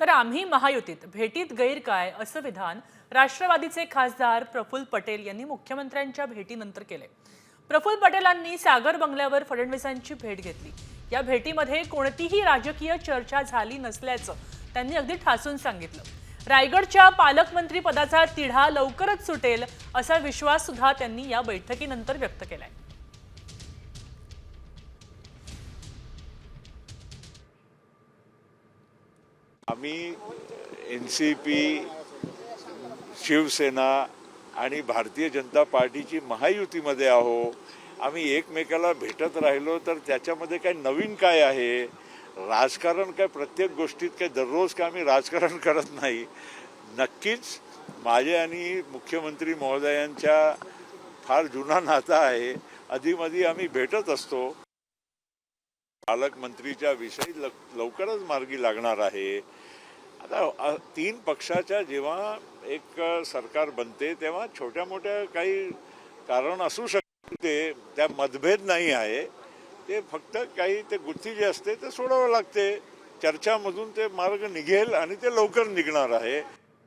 तर आम्ही महायुतीत भेटीत गैर काय असं विधान राष्ट्रवादीचे खासदार प्रफुल्ल पटेल यांनी मुख्यमंत्र्यांच्या भेटीनंतर केले. प्रफुल्ल पटेलांनी सागर बंगल्यावर फडणवीसांची भेट घेतली. या भेटीमध्ये कोणतीही राजकीय चर्चा झाली नसल्याचं त्यांनी अगदी ठासून सांगितलं. रायगडच्या पालकमंत्री पदाचा तिढा लवकरच सुटेल असा विश्वास सुद्धा त्यांनी या बैठकीनंतर व्यक्त केलाय. आम्ही एन सी पी शिवसेना आणि भारतीय जनता पार्टीची महायुतीमध्ये आहो. आम्ही एकमेकाला भेटत राहिलो तर त्याच्यामध्ये काय नवीन काय आहे? राजकारण काय प्रत्येक गोष्टीत काय दररोज काय आम्ही राजकारण करत नाही. नक्कीच माझे आणि मुख्यमंत्री महोदयांच्या फार जुना नाता आहे. अधिमधी आम्ही भेटत असतो. पालकमंत्रीच्या विषयी लवकरच मार्गी लागणार आहे. आता तीन पक्षाच्या जेव्हा एक सरकार बनते तेव्हा छोट्या मोठ्या काही कारण असू शकते त्या मतभेद नाही आहे. ते फक्त काही ते गुत्थी जे असते ते सोडावं लागते. चर्चामधून ते मार्ग निघेल आणि ते लवकर निघणार आहे.